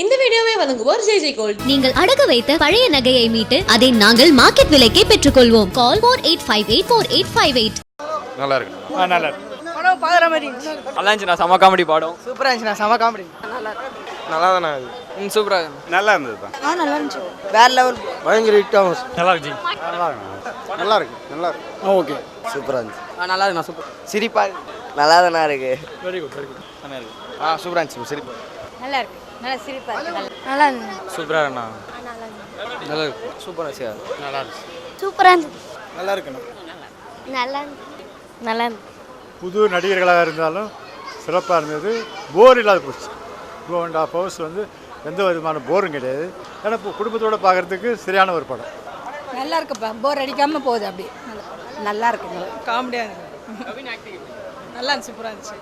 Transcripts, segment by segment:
இந்த வீடியோவை வழங்குவோர் ஜெய் ஜெய் கோல்ட். நீங்கள் அடகு வைத்த பழைய நகையை மீட்டு அதை நாங்கள் மார்க்கெட் விலைக்கே பெற்றுக்கொள்வோம். Call four eight five eight four eight five eight நல்லா இருக்கு ஆ நல்லா இருக்கு படம் பார்க்குற மாதிரி. நல்லா இருந்துச்சுண்ணா செம காமெடி பாடம். சூப்பராக இருந்துச்சுண்ணா செம காமெடி நல்லா தானே அது ம் சூப்பராக நல்லா இருந்தது தான் ஆ நல்லா இருந்துச்சு வேற லெவல் பயங்கர ஹிட் ஆகும். நல்லா இருக்கு நல்லா இருக்கு நல்லா இருக்கு ஓகே. சூப்பராக இருந்துச்சு ஆ நல்லா இருக்குண்ணா சூப்பர். சிரிப்பா. நல்லா தானே இருக்கு. வெரி குட் வெரி குட் நல்லா இருக்கு. ஆ சூப்பராக இருந்துச்சு சிரிப்பு. நல்லா இருக்கு. நல்லா சிரிப்பா இருக்கு. நல்லா இருந்துச்சு. சூப்பராக இருக்குண்ணா நல்லா இருக்கு. சூப்பராக சார் நல்லா இருக்கு சூப்பரா இருந்துச்சு. நல்லா இருக்குண்ணா. நல்லா இருந்துச்சு. நல்லா இருந்துச்சு. புது நடிகர்களாக இருந்தாலும் சிறப்பாக இருந்தது. போர் இல்லாத போச்சு. டூ அண்ட் ஹாஃப் ஹவர்ஸ் வந்து எந்த விதமான போரும் கிடையாது. ஏன்னா இப்போ குடும்பத்தோடு பார்க்குறதுக்கு சரியான ஒரு படம். நல்லா இருக்குப்பா. போர் அடிக்காம போகுது அப்படி. நல்லா நல்லா இருக்கு. காமெடியாக இருக்கு. நல்லா இருந்துச்சு. சூப்பராக இருந்துச்சு.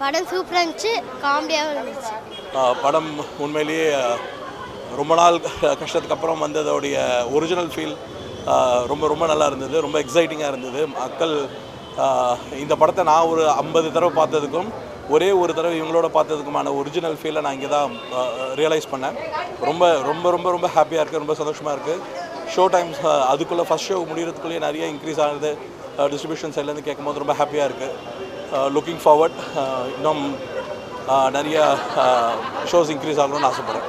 படம் சூப்பராக இருந்துச்சு காமெடியாகவும் இருந்துச்சு. படம் உண்மையிலேயே ரொம்ப நாள் கஷ்டத்துக்கு அப்புறம் வந்ததோடைய ஒரிஜினல் ஃபீல் ரொம்ப ரொம்ப நல்லா இருந்தது ரொம்ப எக்ஸைட்டிங்காக இருந்தது. மக்கள் இந்த படத்தை நான் ஒரு ஐம்பது தடவை பார்த்ததுக்கும் ஒரே ஒரு தடவை இவங்களோட பார்த்ததுக்குமான ஒரிஜினல் ஃபீலை நான் இங்கே தான் ரியலைஸ் பண்ணேன். ரொம்ப ரொம்ப ரொம்ப ரொம்ப ஹாப்பியாக இருக்குது ரொம்ப சந்தோஷமாக இருக்குது ஷோ டைம்ஸ் அதுக்குள்ளே ஃபஸ்ட் ஷோ முடிகிறதுக்குள்ளேயே நிறைய இன்க்ரீஸ் ஆகுது. டிஸ்ட்ரிபியூஷன் சைட்லேருந்து கேட்கும்போது ரொம்ப ஹாப்பியாக இருக்குது லுக்கிங் ஃபார்வர்ட் இன்னும் ஆஹ் நிறைய ஷோஸ் இன்க்ரீஸ் ஆகணும்னு ஆசைப்படுறேன்.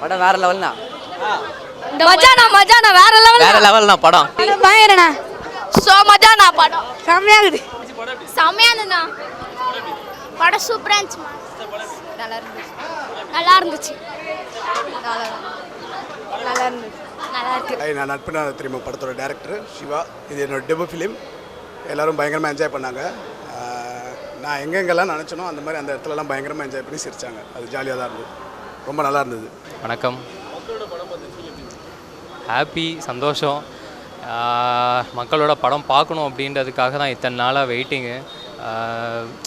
படம் வேற லெவல்ண்ணா மஜானா மஜானா வேற லெவல் வேற லெவல்ண்ணா படம்? பயங்கரண்ணா சோ மஜானா படம். செம்மையாகுது செம்மையானண்ணா படம் சூப்பரா இருந்துச்சு நல்லா இருந்துச்சு. நல்லா இருந்துச்சு. நல்லா இருந்துச்சு. நல்லா இருக்கு. ஐ நான் நட்புனா தெரியுமா? படத்தோட டேரக்டர் சிவா. இது என்னோட டெபு ஃபிலிம் எல்லாரும் பயங்கரமாக என்ஜாய் பண்ணாங்க. நான் எங்கெங்கெல்லாம் நினச்சனோ அந்த மாதிரி அந்த இடத்துலலாம் பயங்கரமாக என்ஜாய் பண்ணி சிரித்தாங்க அது ஜாலியாக தான் இருந்தது. ரொம்ப நல்லா இருந்தது. வணக்கம். ஹாப்பி சந்தோஷம். மக்களோட படம் பார்க்கணும் அப்படின்றதுக்காக தான் இத்தனை நாளாக வெயிட்டிங்கு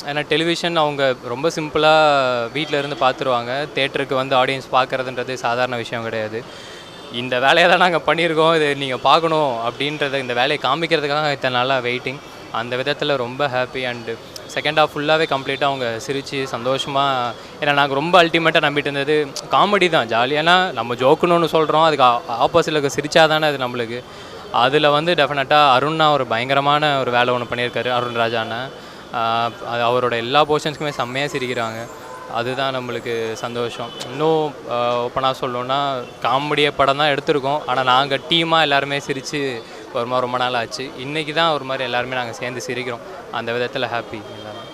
ஏன்னா டெலிவிஷன் அவங்க ரொம்ப சிம்பிளாக வீட்டில் இருந்து பார்த்துருவாங்க. தேட்டருக்கு வந்து ஆடியன்ஸ் பார்க்குறதுன்றது சாதாரண விஷயம் கிடையாது. இந்த வேலையை தான் நாங்கள் பண்ணியிருக்கோம். இது நீங்கள் பார்க்கணும் அப்படின்றத இந்த வேலையை காமிக்கிறதுக்காக இத்தனை நாளாக வெயிட்டிங் அந்த விதத்தில் ரொம்ப ஹாப்பி அண்டு செகண்ட் ஹாஃப் ஃபுல்லாகவே கம்ப்ளீட்டாக அவங்க சிரித்து சந்தோஷமாக ஏன்னா நாங்கள் ரொம்ப அல்டிமேட்டாக நம்பிட்டு இருந்தது காமெடி தான் ஜாலியாக நம்ம ஜோக்குன்னு சொல்கிறோம் அதுக்கு ஆப்போசிட்டில் இருக்க சிரிச்சா தானே அது நம்மளுக்கு. அதில் வந்து டெஃபினட்டாக அருண்னா ஒரு பயங்கரமான ஒரு வேலை ஒன்று பண்ணியிருக்காரு அருண் ராஜாண்ணா. அது அவரோட எல்லா போர்ஷன்ஸ்க்குமே செம்மையாக சிரிக்கிறாங்க. அதுதான் நம்மளுக்கு சந்தோஷம். இன்னும் ஓப்பனாக சொல்லணுன்னா காமெடியை படம் தான் எடுத்திருக்கோம். ஆனால் நாங்கள் டீமாக எல்லாருமே சிரித்து ஒரு மாதிரி ரொம்ப நாள் ஆச்சு இன்றைக்கி தான் ஒரு மாதிரி எல்லாருமே நாங்கள் சேர்ந்து சிரிக்கிறோம். அந்த விதத்தில் ஹாப்பி எல்லாரும்.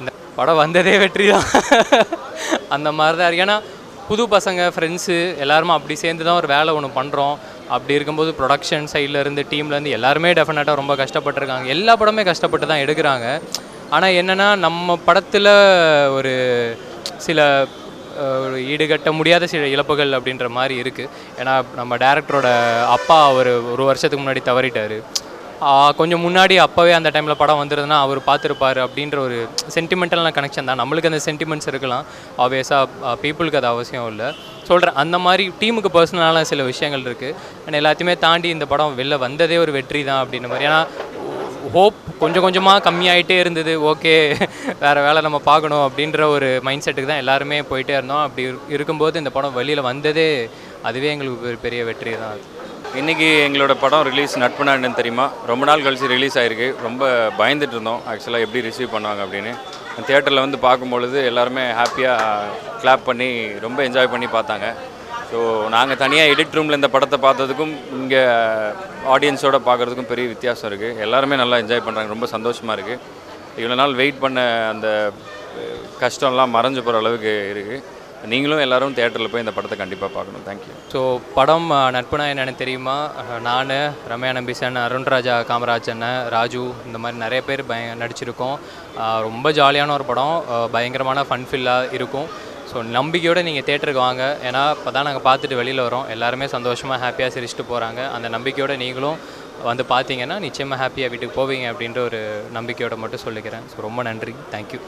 இந்த படம் வந்ததே வெற்றி தான். அந்த மாதிரி தான் இருக்கு. ஏன்னா புது பசங்க ஃப்ரெண்ட்ஸு எல்லாருமே அப்படி சேர்ந்து தான் ஒரு வேலை ஒன்று பண்ணுறோம் அப்படி இருக்கும்போது ப்ரொடக்ஷன் சைட்லேருந்து டீம்லேருந்து எல்லாருமே டெஃபினட்டாக ரொம்ப கஷ்டப்பட்டிருக்காங்க. எல்லா படமே கஷ்டப்பட்டு தான் எடுக்கிறாங்க. ஆனால் என்னென்னா நம்ம படத்தில் ஒரு சில ஈடுகட்ட முடியாத சில இழப்புகள் அப்படின்ற மாதிரி இருக்குது ஏன்னா நம்ம டேரக்டரோட அப்பா அவர் ஒரு வருஷத்துக்கு முன்னாடி தவறிட்டார். கொஞ்சம் முன்னாடி அப்போவே அந்த டைமில் படம் வந்துருதுன்னா அவர் பார்த்துருப்பாரு அப்படின்ற ஒரு சென்டிமெண்டலான கனெக்ஷன் தான். நம்மளுக்கு அந்த சென்டிமெண்ட்ஸ் இருக்கலாம். ஆப்வியஸாக பீப்புளுக்கு அது அவசியம் இல்லை. சொல்கிறேன் அந்த மாதிரி டீமுக்கு பர்சனலான சில விஷயங்கள் இருக்குது அண்ட் எல்லாத்தையுமே தாண்டி இந்த படம் வெளில வந்ததே ஒரு வெற்றி தான் அப்படின்ற மாதிரி. ஏன்னா ஹோப் கொஞ்சம் கொஞ்சமாக கம்மியாயிட்டே இருந்தது. ஓகே வேறு வேலை நம்ம பார்க்கணும் அப்படின்ற ஒரு மைண்ட் செட்டுக்கு தான் எல்லாருமே போயிட்டே இருந்தோம். அப்படி இருக்கும்போது இந்த படம் வெளியில் வந்ததே அதுவே எங்களுக்கு ஒரு பெரிய வெற்றி தான் அது. இன்றைக்கி எங்களோட படம் ரிலீஸ் நட்பு நாடுன்னு தெரியுமா? ரொம்ப நாள் கழிச்சு ரிலீஸ் ஆகிருக்கு ரொம்ப பயந்துட்டு இருந்தோம். ஆக்சுவலாக எப்படி ரிசீவ் பண்ணுவாங்க அப்படின்னு. தியேட்டரில் வந்து பார்க்கும்பொழுது எல்லாருமே ஹாப்பியாக கிளாப் பண்ணி ரொம்ப என்ஜாய் பண்ணி பார்த்தாங்க. ஸோ நாங்கள் தனியாக எடிட் ரூமில் இந்த படத்தை பார்த்ததுக்கும் இங்கே ஆடியன்ஸோட பார்க்குறதுக்கும் பெரிய வித்தியாசம் இருக்குது எல்லாருமே நல்லா என்ஜாய் பண்ணுறாங்க ரொம்ப சந்தோஷமாக இருக்குது இவ்வளோ நாள் வெயிட் பண்ண அந்த கஷ்டம்லாம் மறைஞ்சு போகிற அளவுக்கு இருக்குது நீங்களும் எல்லாரும் தேட்டரில் போய் இந்த படத்தை கண்டிப்பாக பார்க்கணும். தேங்க்யூ ஸோ படம் நட்புனா என்னென்னு தெரியுமா? நான் ரம்யா நம்பிசன் அருண்ராஜா காமராஜன் ராஜு இந்த மாதிரி நிறைய பேர் பய நடிச்சிருக்கோம். ரொம்ப ஜாலியான ஒரு படம். பயங்கரமான ஃபன்ஃபில்லாக இருக்கும். ஸோ நம்பிக்கையோடு நீங்கள் தேட்டருக்கு வாங்க. ஏன்னா இப்போ தான் நாங்கள் பார்த்துட்டு வெளியில் வரோம். எல்லாருமே சந்தோஷமாக ஹாப்பியாக சிரிச்சிட்டு போகிறாங்க அந்த நம்பிக்கையோடு நீங்களும் வந்து பார்த்தீங்கன்னா நிச்சயமாக ஹாப்பியாக வீட்டுக்கு போவீங்க அப்படின்ற ஒரு நம்பிக்கையோட மட்டும் சொல்லிக்கிறேன். ஸோ ரொம்ப நன்றி. தேங்க்யூ